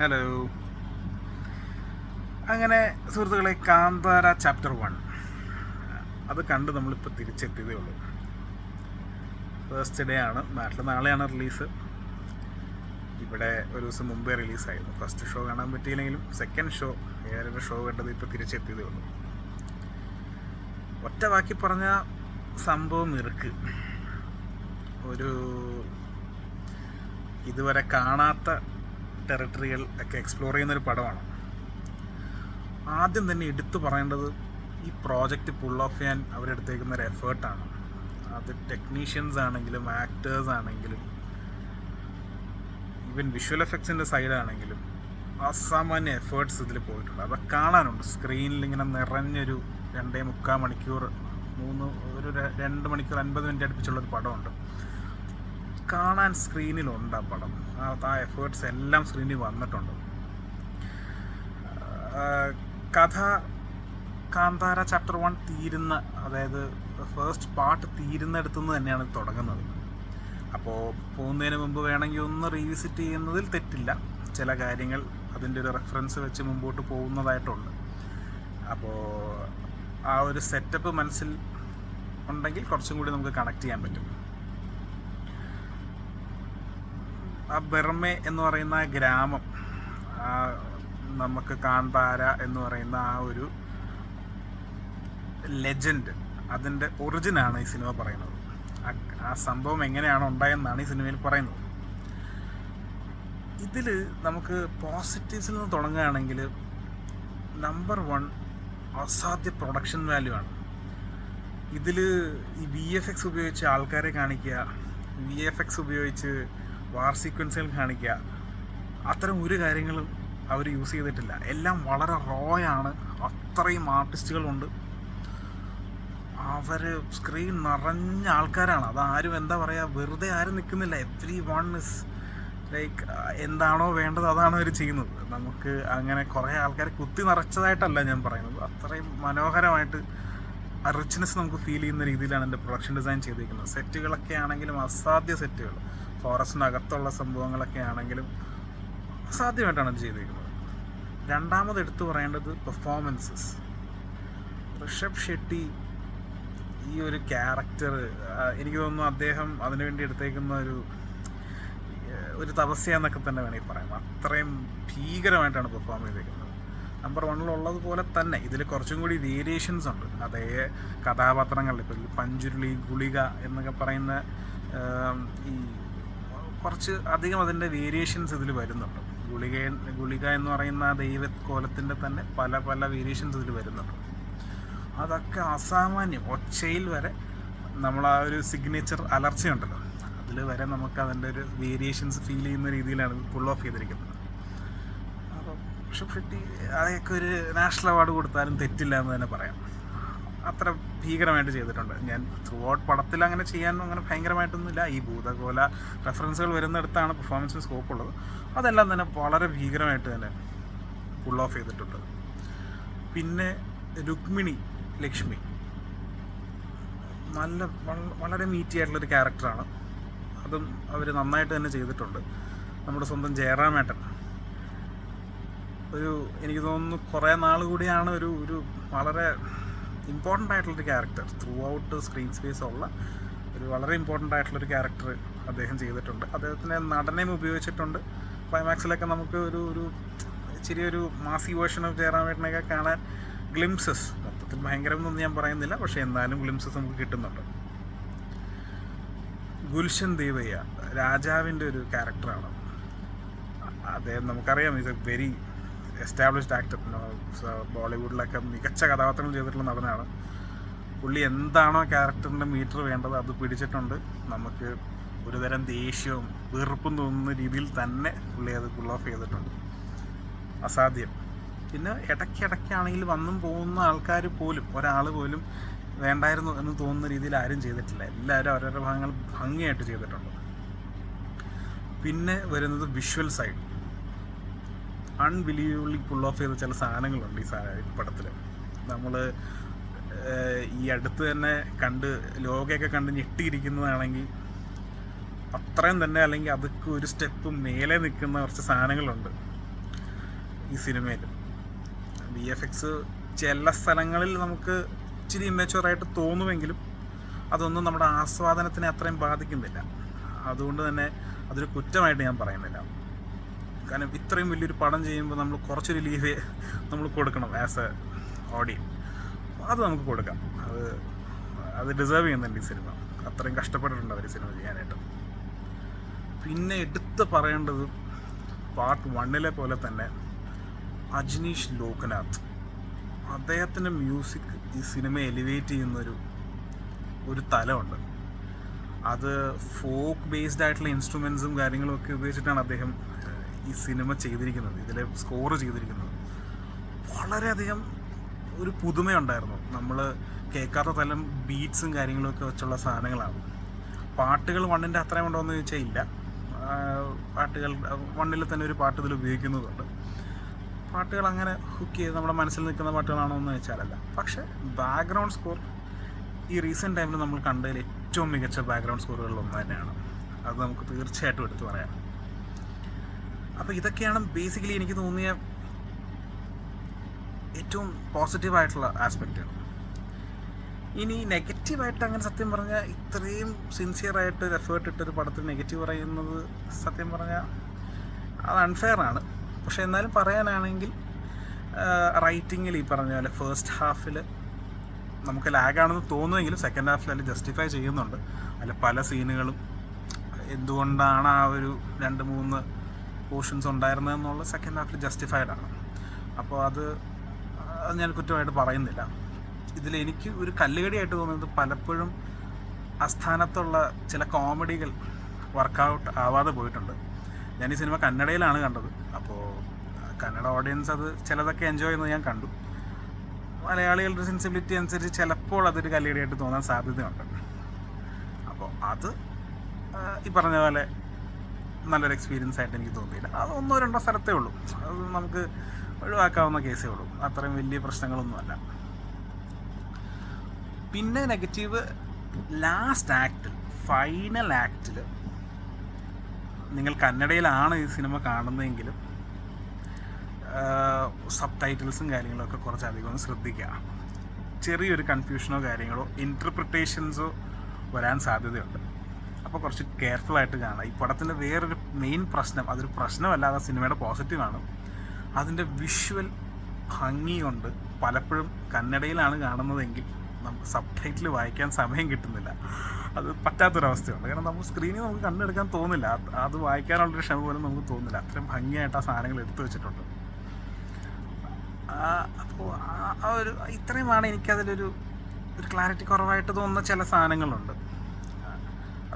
Hello അങ്ങനെ സുഹൃത്തുക്കളെ Kantara chapter one അത് കണ്ട് നമ്മളിപ്പോൾ തിരിച്ചെത്തിയതേ ഉള്ളൂ. ഫസ്റ്റ് ഡേ ആണ് നാട്ടിൽ നാളെയാണ് റിലീസ് ഇവിടെ ഒരു ദിവസം മുമ്പേ റിലീസായിരുന്നു ഫസ്റ്റ് ഷോ കാണാൻ പറ്റിയില്ലെങ്കിലും സെക്കൻഡ് ഷോ ഏറെ ഷോ കണ്ടത് ഇപ്പോൾ തിരിച്ചെത്തിയതേ ഉള്ളൂ. ഒറ്റ വാക്കി പറഞ്ഞ സംഭവം ഇറുക്ക്. ഒരു ഇതുവരെ കാണാത്ത ടെറിട്ടറികൾ ഒക്കെ എക്സ്പ്ലോർ ചെയ്യുന്നൊരു പടമാണ്. ആദ്യം തന്നെ എടുത്തു പറയേണ്ടത് ഈ പ്രോജക്റ്റ് പുൾ ഓഫ് ചെയ്യാൻ അവരെടുത്തേക്കുന്ന ഒരു എഫേർട്ടാണ് അത് ടെക്നീഷ്യൻസ് ആണെങ്കിലും ആക്ടേഴ്സ് ആണെങ്കിലും ഈവൻ വിഷ്വൽ എഫക്ട്സിന്റെ സൈഡാണെങ്കിലും അസാമാന്യ എഫേർട്സ് ഇതിൽ പോയിട്ടുണ്ട്. അതൊക്കെ കാണാനുണ്ട്. സ്ക്രീനിൽ ഇങ്ങനെ നിറഞ്ഞൊരു രണ്ടേ മുക്കാൽ മണിക്കൂർ മൂന്ന് ഒരു രണ്ട് മണിക്കൂർ അൻപത് മിനിറ്റ് അടുപ്പിച്ചുള്ളൊരു പടമുണ്ട്. കാണാൻ സ്ക്രീനിലുണ്ട് ആ പടം. ആ എഫേർട്സ് എല്ലാം സ്ക്രീനിൽ വന്നിട്ടുണ്ട്. കഥ കാന്താര ചാപ്റ്റർ വൺ തീരുന്ന അതായത് ഫസ്റ്റ് പാർട്ട് തീരുന്നിടത്തു നിന്ന് തന്നെയാണ് തുടങ്ങുന്നത്. അപ്പോൾ പോകുന്നതിന് മുമ്പ് വേണമെങ്കിൽ ഒന്ന് റീവിസിറ്റ് ചെയ്യുന്നതിൽ തെറ്റില്ല. ചില കാര്യങ്ങൾ അതിന്റെ ഒരു റെഫറൻസ് വെച്ച് മുമ്പോട്ട് പോകുന്നതായിട്ടുണ്ട്. അപ്പോൾ ആ ഒരു സെറ്റപ്പ് മനസ്സിൽ ഉണ്ടെങ്കിൽ കുറച്ചും കൂടി നമുക്ക് കണക്ട് ചെയ്യാൻ പറ്റും. ആ ബെർമെ എന്ന് പറയുന്ന ഗ്രാമം നമുക്ക് കാന്താര എന്ന് പറയുന്ന ആ ഒരു ലെജൻഡ് അതിന്റെ ഒറിജിനാണ് ഈ സിനിമ പറയുന്നത്. ആ സംഭവം എങ്ങനെയാണ് ഉണ്ടായെന്നാണ് ഈ സിനിമയിൽ പറയുന്നത്. ഇതിൽ നമുക്ക് പോസിറ്റീവ്സിൽ നിന്ന് തുടങ്ങുകയാണെങ്കിൽ നമ്പർ വൺ അസാധ്യ പ്രൊഡക്ഷൻ വാല്യൂ ആണ്. ഇതിൽ ഈ വി എഫ് എക്സ് ഉപയോഗിച്ച് ആൾക്കാരെ കാണിക്കുക വി എഫ് എക്സ് ഉപയോഗിച്ച് വാർ സീക്വൻസുകൾ കാണിക്കുക. അത്തരം ഒരു കാര്യങ്ങളും അവർ യൂസ് ചെയ്തിട്ടില്ല. എല്ലാം വളരെ റോയാണ് അത്രയും ആർട്ടിസ്റ്റുകളുണ്ട് അവർ സ്ക്രീൻ നിറഞ്ഞ ആൾക്കാരാണ്. അതാരും എന്താ പറയുക വെറുതെ ആരും നിൽക്കുന്നില്ല. എവ്രി വൺ ഇസ് ലൈക്ക് എന്താണോ വേണ്ടത് അതാണ് അവർ ചെയ്യുന്നത്. നമുക്ക് അങ്ങനെ കുറേ ആൾക്കാർ കുത്തി നിറച്ചതായിട്ടല്ല ഞാൻ പറയുന്നത്. അത്രയും മനോഹരമായിട്ട് റിച്ച്നെസ് നമുക്ക് ഫീൽ ചെയ്യുന്ന രീതിയിലാണ് എന്റെ പ്രൊഡക്ഷൻ ഡിസൈൻ ചെയ്തിരിക്കുന്നത്. സെറ്റുകളൊക്കെ ആണെങ്കിലും അസാധ്യ സെറ്റുകൾ ഫോറസ്റ്റിനകത്തുള്ള സംഭവങ്ങളൊക്കെ ആണെങ്കിലും അസാധ്യമായിട്ടാണ് ഇത് ചെയ്തിരിക്കുന്നത് രണ്ടാമത് എടുത്തു പറയേണ്ടത് പെർഫോമൻസസ് ഋഷഭ് ഷെട്ടി ഈ ഒരു ക്യാരക്ടർ എനിക്ക് തോന്നുന്നു അദ്ദേഹം അതിനുവേണ്ടി എടുത്തേക്കുന്ന ഒരു ഒരു തപസ്യ എന്നൊക്കെ തന്നെ വേണമെങ്കിൽ പറയാം. അത്രയും ഭീകരമായിട്ടാണ് പെർഫോം ചെയ്തേക്കുന്നത്. നമ്പർ വണ്ണിലുള്ളതുപോലെ തന്നെ ഇതിൽ കുറച്ചും കൂടി വേരിയേഷൻസ് ഉണ്ട്. അതേ കഥാപാത്രങ്ങളിൽ ഇപ്പോൾ പഞ്ചുരുളി ഗുളിക എന്നൊക്കെ പറയുന്ന ഈ കുറച്ച് അധികം അതിന്റെ വേരിയേഷൻസ് ഇതിൽ വരുന്നുണ്ട്. ഗുളിക ഗുളിക എന്ന് പറയുന്ന ആ ദൈവക്കോലത്തിന്റെ തന്നെ പല പല വേരിയേഷൻസ് ഇതിൽ വരുന്നുണ്ട്. അതൊക്കെ അസാമാന്യം ഒച്ചയിൽ വരെ നമ്മൾ ആ ഒരു സിഗ്നേച്ചർ അലർച്ചയുണ്ടല്ലോ അതിൽ വരെ നമുക്ക് അതിന്റെ ഒരു വേരിയേഷൻസ് ഫീൽ ചെയ്യുന്ന രീതിയിലാണ് ഫുൾ ഓഫ് ചെയ്തിരിക്കുന്നത്. അപ്പോൾ പക്ഷെ ഷെട്ടി അതൊക്കെ ഒരു നാഷണൽ അവാർഡ് കൊടുത്താലും തെറ്റില്ല എന്ന് തന്നെ പറയാം. അത്ര ഭീകരമായിട്ട് ചെയ്തിട്ടുണ്ട്. ഞാൻ ത്രൂ ഔട്ട് പടത്തിൽ അങ്ങനെ ചെയ്യാൻ അങ്ങനെ ഭയങ്കരമായിട്ടൊന്നുമില്ല. ഈ ഭൂതകോല റെഫറൻസുകൾ വരുന്നിടത്താണ് പെർഫോമൻസിന് സ്കോപ്പ് ഉള്ളത്. അതെല്ലാം തന്നെ വളരെ ഭീകരമായിട്ട് തന്നെ ഫുൾ ഓഫ് ചെയ്തിട്ടുണ്ട്. പിന്നെ രുക്മിണി ലക്ഷ്മി. നല്ല വള- വളരെ മീറ്റി ആയിട്ടുള്ളൊരു ക്യാരക്ടറാണ് അതും അവർ നന്നായിട്ട് തന്നെ ചെയ്തിട്ടുണ്ട്. നമ്മുടെ സ്വന്തം ജയറാമേട്ടൻ. ഒരു എനിക്ക് തോന്നുന്നു കുറേ നാൾ കൂടിയാണ് ഒരു ഒരു വളരെ ഇമ്പോർട്ടന്റ് ആയിട്ടുള്ളൊരു character throughout screen space ഉള്ള ഒരു വളരെ ഇമ്പോർട്ടന്റ് ആയിട്ടുള്ളൊരു ക്യാരക്ടർ അദ്ദേഹം ചെയ്തിട്ടുണ്ട്. അദ്ദേഹത്തിന്റെ നടനെയും ഉപയോഗിച്ചിട്ടുണ്ട്. ക്ലൈമാക്സിലൊക്കെ നമുക്ക് ഒരു ഒരു ചെറിയൊരു മാസി വേർഷൻ ഓഫ് ജയറാമേട്ടനെയൊക്കെ കാണാൻ ഗ്ലിംസസ് മൊത്തത്തിൽ ഭയങ്കരം എന്നൊന്നും ഞാൻ പറയുന്നില്ല പക്ഷേ എന്തായാലും ഗ്ലിംസസ് നമുക്ക് കിട്ടുന്നുണ്ട്. ഗുൽഷൻ ദേവയ്യ രാജാവിന്റെ ഒരു ക്യാരക്ടറാണ് അദ്ദേഹം നമുക്കറിയാം is a very established actor ബോളിവുഡിലൊക്കെ മികച്ച കഥാപാത്രങ്ങൾ ചെയ്തിട്ടുള്ള നടനാണ്. പുള്ളി എന്താണോ ക്യാരക്ടറിന്റെ മീറ്റർ വേണ്ടത് അത് പിടിച്ചിട്ടുണ്ട്. നമുക്ക് ഒരുതരം ദേഷ്യവും വെറുപ്പും തോന്നുന്ന രീതിയിൽ തന്നെ പുള്ളി അത് പുൾ ഓഫ് ചെയ്തിട്ടുണ്ട്. അസാധ്യം. പിന്നെ ഇടയ്ക്കിടയ്ക്കാണെങ്കിൽ വന്നും പോകുന്ന ആൾക്കാർ പോലും ഒരാൾ പോലും വേണ്ടായിരുന്നു എന്ന് തോന്നുന്ന രീതിയിൽ ആരും ചെയ്തിട്ടില്ല. എല്ലാവരും അവരവരുടെ ഭാഗങ്ങൾ ഭംഗിയായിട്ട് ചെയ്തിട്ടുണ്ട്. പിന്നെ വരുന്നത് visual side unbelievably pull off ചെയ്ത ചില സാധനങ്ങളുണ്ട് ഈ പടത്തിൽ നമ്മൾ ഈ അടുത്ത് തന്നെ കണ്ട് ലോകയൊക്കെ കണ്ട് ഞെട്ടിയിരിക്കുന്നതാണെങ്കിൽ അത്രയും തന്നെ അല്ലെങ്കിൽ അതൊക്കെ ഒരു സ്റ്റെപ്പ് മേലെ നിൽക്കുന്ന കുറച്ച് സാധനങ്ങളുണ്ട് ഈ സിനിമയിൽ വി എഫ് എക്സ് ചില സ്ഥലങ്ങളിൽ നമുക്ക് ഇച്ചിരി ഇമ്മച്ചുവറായിട്ട് തോന്നുമെങ്കിലും അതൊന്നും നമ്മുടെ ആസ്വാദനത്തിനെ അത്രയും ബാധിക്കുന്നില്ല. അതുകൊണ്ട് തന്നെ അതൊരു കുറ്റമായിട്ട് ഞാൻ പറയുന്നില്ല. കാരണം ഇത്രയും വലിയൊരു പടം ചെയ്യുമ്പോൾ നമ്മൾ കുറച്ചൊരു ലീവ് നമ്മൾ കൊടുക്കണം ആസ് എ ഓഡിയൻ അത് നമുക്ക് കൊടുക്കാം. അത് അത് ഡിസേർവ് ചെയ്യുന്നുണ്ട് ഈ സിനിമ അത്രയും കഷ്ടപ്പെട്ടിട്ടുണ്ട് അവർ സിനിമ ചെയ്യാനായിട്ട്. പിന്നെ എടുത്ത് പറയേണ്ടത് പാർട്ട് വണ്ണിലെ പോലെ തന്നെ അജ്നീഷ് ലോക്നാഥ്. അദ്ദേഹത്തിന്റെ മ്യൂസിക് ഈ സിനിമ എലിവേറ്റ് ചെയ്യുന്നൊരു ഒരു തലമുണ്ട്. അത് ഫോക്ക് ബേസ്ഡ് ആയിട്ടുള്ള ഇൻസ്ട്രുമെൻസും കാര്യങ്ങളും ഒക്കെ ഉപയോഗിച്ചിട്ടാണ് അദ്ദേഹം ഈ സിനിമ ചെയ്തിരിക്കുന്നത് ഇതിലെ സ്കോർ ചെയ്തിരിക്കുന്നത്. വളരെയധികം ഒരു പുതുമയുണ്ടായിരുന്നു. നമ്മൾ കേൾക്കാത്ത തലം ബീറ്റ്സും കാര്യങ്ങളൊക്കെ വെച്ചുള്ള സാധനങ്ങളാണ്. പാട്ടുകൾ വണ്ണിന്റെ അത്രയും ഉണ്ടോ എന്ന് ചോദിച്ചാൽ ഇല്ല പാട്ടുകൾ വണ്ണിൽ തന്നെ ഒരു പാട്ട് ഇതിൽ ഉപയോഗിക്കുന്നതുണ്ട്. പാട്ടുകൾ അങ്ങനെ ഹുക്ക് ചെയ്ത് നമ്മുടെ മനസ്സിൽ നിൽക്കുന്ന പാട്ടുകളാണോ എന്ന് വെച്ചാലല്ല പക്ഷേ ബാക്ക്ഗ്രൗണ്ട് സ്കോർ ഈ റീസെന്റ് ടൈമിൽ നമ്മൾ കണ്ടതിൽ ഏറ്റവും മികച്ച ബാക്ക്ഗ്രൗണ്ട് സ്കോറുകളിൽ ഒന്ന് തന്നെയാണ്. അത് നമുക്ക് തീർച്ചയായിട്ടും എടുത്തു പറയാം. അപ്പോൾ ഇതൊക്കെയാണ് ബേസിക്കലി എനിക്ക് തോന്നിയ ഏറ്റവും പോസിറ്റീവായിട്ടുള്ള ആസ്പെക്റ്റുകൾ ഇനി നെഗറ്റീവായിട്ട് അങ്ങനെ സത്യം പറഞ്ഞാൽ ഇത്രയും സിൻസിയറായിട്ട് ഒരു എഫേർട്ട് ഇട്ടൊരു പടത്തിൽ നെഗറ്റീവ് പറയുന്നത് സത്യം പറഞ്ഞാൽ അത് അൺഫെയർ ആണ്. പക്ഷേ എന്നാലും പറയാനാണെങ്കിൽ റൈറ്റിങ്ങിൽ ഈ പറഞ്ഞ പോലെ ഫസ്റ്റ് ഹാഫിൽ നമുക്ക് ലാഗാണെന്ന് തോന്നുമെങ്കിലും സെക്കൻഡ് ഹാഫിൽ അതിൽ ജസ്റ്റിഫൈ ചെയ്യുന്നുണ്ട്. അതിൽ പല സീനുകളും എന്തുകൊണ്ടാണ് ആ ഒരു രണ്ട് മൂന്ന് പോർഷൻസ് ഉണ്ടായിരുന്നതെന്നുള്ള സെക്കൻഡ് ഹാഫിൽ ജസ്റ്റിഫൈഡ് ആണ്. അപ്പോൾ അത് അത് ഞാൻ കുറ്റമായിട്ട് പറയുന്നില്ല. ഇതിൽ എനിക്ക് ഒരു കല്ലുകടിയായിട്ട് തോന്നുന്നത് പലപ്പോഴും അസ്ഥാനത്തുള്ള ചില കോമഡികൾ വർക്കൗട്ട് ആവാതെ പോയിട്ടുണ്ട്. ഞാൻ ഈ സിനിമ കന്നഡയിലാണ് കണ്ടത്. അപ്പോൾ കന്നഡ ഓഡിയൻസ് അത് ചിലതൊക്കെ എൻജോയ് ചെയ്യുന്നത് ഞാൻ കണ്ടു. മലയാളികളുടെ സെൻസിബിലിറ്റി അനുസരിച്ച് ചിലപ്പോൾ അതൊരു കല്ലുകടിയായിട്ട് തോന്നാൻ സാധ്യതയുണ്ട്. അപ്പോൾ അത് ഈ പറഞ്ഞ പോലെ നല്ലൊരു എക്സ്പീരിയൻസ് ആയിട്ട് എനിക്ക് തോന്നിയില്ല. അത് ഒന്നോ രണ്ടോ സ്ഥലത്തേ ഉള്ളൂ. അത് നമുക്ക് ഒഴിവാക്കാവുന്ന കേസേ ഉള്ളൂ. അത്രയും വലിയ പ്രശ്നങ്ങളൊന്നുമല്ല. പിന്നെ നെഗറ്റീവ് ലാസ്റ്റ് ആക്ടിൽ ഫൈനൽ ആക്ടിൽ നിങ്ങൾ കന്നഡയിലാണ് ഈ സിനിമ കാണുന്നതെങ്കിലും സബ് ടൈറ്റിൽസും കാര്യങ്ങളൊക്കെ കുറച്ചധികം അധികം ശ്രദ്ധിക്കുക. ചെറിയൊരു കൺഫ്യൂഷനോ കാര്യങ്ങളോ ഇന്റർപ്രിട്ടേഷൻസോ വരാൻ സാധ്യതയുണ്ട്. അപ്പോൾ കുറച്ച് കെയർഫുൾ ആയിട്ട് കാണാം. ഈ പടത്തിന്റെ വേറൊരു മെയിൻ പ്രശ്നം അതൊരു പ്രശ്നമല്ലാതെ സിനിമയുടെ പോസിറ്റീവാണ് അതിന്റെ വിഷ്വൽ ഭംഗി കൊണ്ട് പലപ്പോഴും കന്നഡയിലാണ് കാണുന്നതെങ്കിൽ നമുക്ക് സബ് ടൈറ്റിൽ വായിക്കാൻ സമയം കിട്ടുന്നില്ല. അത് പറ്റാത്തൊരവസ്ഥയുണ്ട്. കാരണം നമുക്ക് സ്ക്രീനിൽ നമുക്ക് കണ്ണെടുക്കാൻ തോന്നില്ല. അത് വായിക്കാനുള്ളൊരു ക്ഷമ പോലും നമുക്ക് തോന്നില്ല. അത്രയും ഭംഗിയായിട്ട് ആ സാധനങ്ങൾ എടുത്തു വെച്ചിട്ടുണ്ട്. അപ്പോൾ ആ ഒരു ഇത്രയുമാണ് എനിക്കതിലൊരു ഒരു ക്ലാരിറ്റി കുറവായിട്ട് തോന്നുന്ന ചില സാധനങ്ങളുണ്ട്.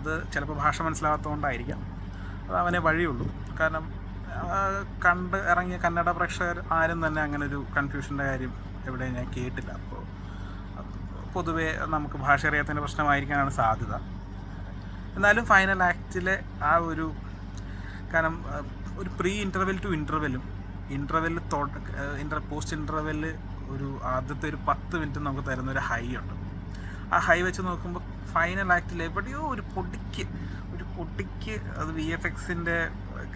അത് ചിലപ്പോൾ ഭാഷ മനസ്സിലാകാത്തതുകൊണ്ടായിരിക്കാം അത് അവനെ വഴിയുള്ളൂ. കാരണം കണ്ട് ഇറങ്ങിയ കന്നഡ പ്രേക്ഷകർ ആരും തന്നെ അങ്ങനെ ഒരു കൺഫ്യൂഷന്റെ കാര്യം എവിടെ ഞാൻ കേട്ടില്ല. അപ്പോൾ പൊതുവേ നമുക്ക് ഭാഷ അറിയാത്തതിന്റെ പ്രശ്നമായിരിക്കാനാണ് സാധ്യത. എന്നാലും ഫൈനൽ ആക്റ്റിലെ ആ ഒരു കാരണം ഒരു പ്രീ ഇന്റർവെൽ ടു ഇന്റർവെല്ലും ഇന്റർവെൽ തൊട്ട് ഇന്റർ പോസ്റ്റ് ഇന്റർവെല്ല് ഒരു ആദ്യത്തെ ഒരു പത്ത് മിനിറ്റ് നമുക്ക് തരുന്ന ഒരു ഹൈ ഉണ്ട്. ആ ഹൈ വെച്ച് നോക്കുമ്പോൾ ഫൈനൽ ആക്ടിൽ എവിടെയോ ഒരു പൊടിക്ക് ഒരു പൊടിക്ക് അത് വി എഫ് എക്സിന്റെ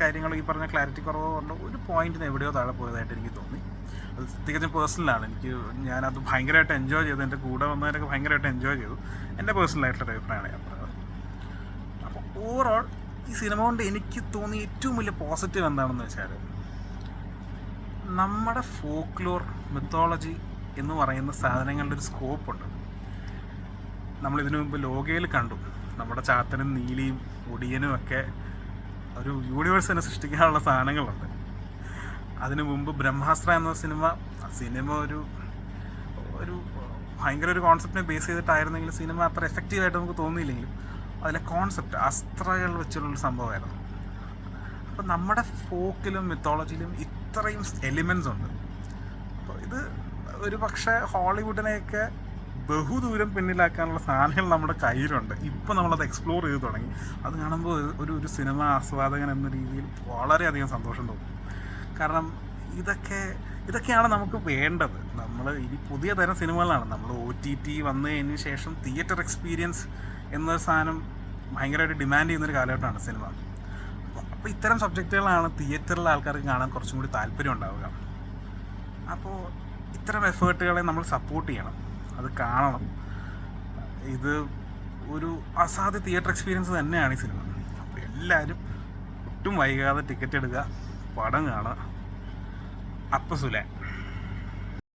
കാര്യങ്ങൾ ഈ പറഞ്ഞ ക്ലാരിറ്റി കുറവ് കൊണ്ട് ഒരു പോയിന്റിന് എവിടെയോ താഴെ പോയതായിട്ട് എനിക്ക് തോന്നി. അത് തികച്ചും പേഴ്സണലാണ് എനിക്ക് ഞാനത് ഭയങ്കരമായിട്ട് എൻജോയ് ചെയ്തു. എന്റെ കൂടെ വന്നവരൊക്കെ ഭയങ്കരമായിട്ട് എൻജോയ് ചെയ്തു. എന്റെ പേഴ്സണലായിട്ടുള്ള അഭിപ്രായമാണ് ഞാൻ പറഞ്ഞത്. അപ്പോൾ ഓവറോൾ ഈ സിനിമ കൊണ്ട് എനിക്ക് തോന്നി ഏറ്റവും വലിയ പോസിറ്റീവ് എന്താണെന്ന് വെച്ചാൽ നമ്മുടെ ഫോക്ലോർ മിത്തോളജി എന്ന് പറയുന്ന സാധനങ്ങളുടെ ഒരു സ്കോപ്പുണ്ട് നമ്മൾ ഇതിനു മുമ്പ് ലോകയിൽ കണ്ടു. നമ്മുടെ ചാത്തനും നീലിയും ഒടിയനും ഒക്കെ ഒരു യൂണിവേഴ്സ് തന്നെ സൃഷ്ടിക്കാനുള്ള സാധനങ്ങളുണ്ട്. അതിനു മുമ്പ് ബ്രഹ്മാസ്ത്ര എന്ന സിനിമ സിനിമ ഒരു ഒരു ഭയങ്കര ഒരു കോൺസെപ്റ്റിനെ ബേസ് ചെയ്തിട്ടായിരുന്നെങ്കിലും സിനിമ അത്ര എഫക്റ്റീവായിട്ട് നമുക്ക് തോന്നിയില്ലെങ്കിലും അതിലെ കോൺസെപ്റ്റ് അസ്ത്രകൾ വെച്ചുള്ളൊരു സംഭവമായിരുന്നു. അപ്പോൾ നമ്മുടെ ഫോക്കിലും മിത്തോളജിയിലും ഇത്രയും എലിമെൻസ് ഉണ്ട്. അപ്പോൾ ഇത് ഒരു പക്ഷേ ഹോളിവുഡിനെയൊക്കെ ബഹുദൂരം പിന്നിലാക്കാനുള്ള സാധനങ്ങൾ നമ്മുടെ കയ്യിലുണ്ട്. ഇപ്പം നമ്മളത് എക്സ്പ്ലോർ ചെയ്ത് തുടങ്ങി. അത് കാണുമ്പോൾ ഒരു ഒരു സിനിമ ആസ്വാദകൻ എന്ന രീതിയിൽ വളരെയധികം സന്തോഷം തോന്നും. കാരണം ഇതൊക്കെ ഇതൊക്കെയാണ് നമുക്ക് വേണ്ടത്. നമ്മൾ ഇനി പുതിയ തരം സിനിമകളാണ്. നമ്മൾ ഒ ടി ടി വന്നതിന് ശേഷം തിയേറ്റർ എക്സ്പീരിയൻസ് എന്നൊരു സാധനം ഭയങ്കരമായിട്ട് ഡിമാൻഡ് ചെയ്യുന്നൊരു കാലഘട്ടമാണ് സിനിമ. അപ്പോൾ ഇത്തരം സബ്ജക്റ്റുകളാണ് തിയേറ്ററിലെ ആൾക്കാർക്ക് കാണാൻ കുറച്ചും കൂടി താല്പര്യം ഉണ്ടാവുക. അപ്പോൾ ഇത്തരം എഫേർട്ടുകളെ നമ്മൾ സപ്പോർട്ട് ചെയ്യണം. അത് കാണണം. ഇത് ഒരു അസാധ്യ തിയേറ്റർ എക്സ്പീരിയൻസ് തന്നെയാണ് ഈ സിനിമ അപ്പോൾ എല്ലാവരും ഒട്ടും വൈകാതെ ടിക്കറ്റ് എടുക്കുക പടം കാണുക. അപ്പം സുലേ